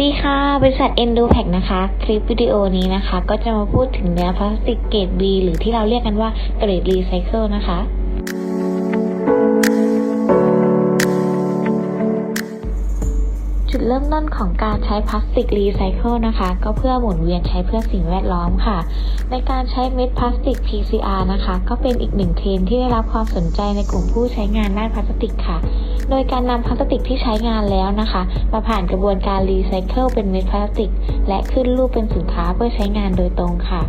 ดีค่ะ บริษัท Endo Pack นะคะ คลิปวิดีโอนี้นะคะ ก็จะมาพูดถึงเนื้อพลาสติกเกรด B หรือที่เราเรียกกันว่าเกรดรีไซเคิลนะคะจุดเริ่มต้นของการใช้พลาสติกรีไซเคิลนะคะ ก็เพื่อหมุนเวียนใช้เพื่อสิ่งแวดล้อมค่ะ ในการใช้เม็ดพลาสติก PCR นะคะ ก็เป็นอีกหนึ่งเทรนที่ได้รับความสนใจในกลุ่มผู้ใช้งานด้านพลาสติกค่ะ โดยการนำพลาสติกที่ใช้งานแล้วนะคะ มาผ่านกระบวนการรีไซเคิลเป็นเม็ดพลาสติก และขึ้นรูปเป็นสินค้าเพื่อใช้งานโดยตรงค่ะ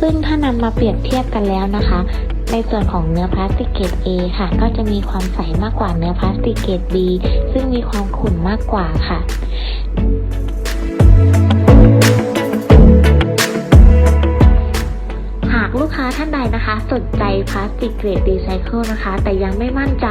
ซึ่งถ้านำมาเปรียบเทียบกันแล้วนะคะ ในส่วนของเนื้อพลาสติกเกรด A ค่ะ ก็จะมีความใสมากกว่าเนื้อพลาสติกเกรด B ซึ่งมีความขุ่นมากกว่าค่ะานใดนะคะ สนใจพลาสติกเกรดรีไซเคิลนะคะ แต่ยังไม่มั่นใจ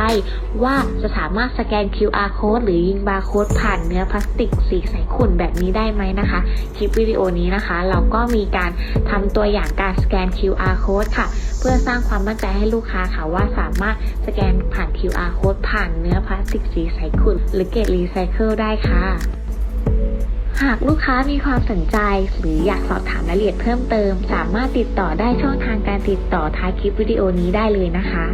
ว่าจะสามารถสแกน QR code หรือยิงบาร์โค้ดผ่านเนื้อพลาสติกสีใสขุ่นแบบนี้ได้ไหมนะคะ คลิปวิดีโอนี้นะคะ เราก็มีการทำตัวอย่างการสแกน QR code ค่ะ เพื่อสร้างความมั่นใจให้ลูกค้าค่ะว่าสามารถสแกนผ่าน QR code ผ่านเนื้อพลาสติกสีใสขุ่นหรือเกรดรีไซเคิลได้ค่ะ หากลูกค้ามีความสนใจหรืออยากสอบถามรายละเอียดเพิ่มเติม สามารถติดต่อได้ช่องทางการติดต่อท้ายคลิปวิดีโอนี้ได้เลยนะคะ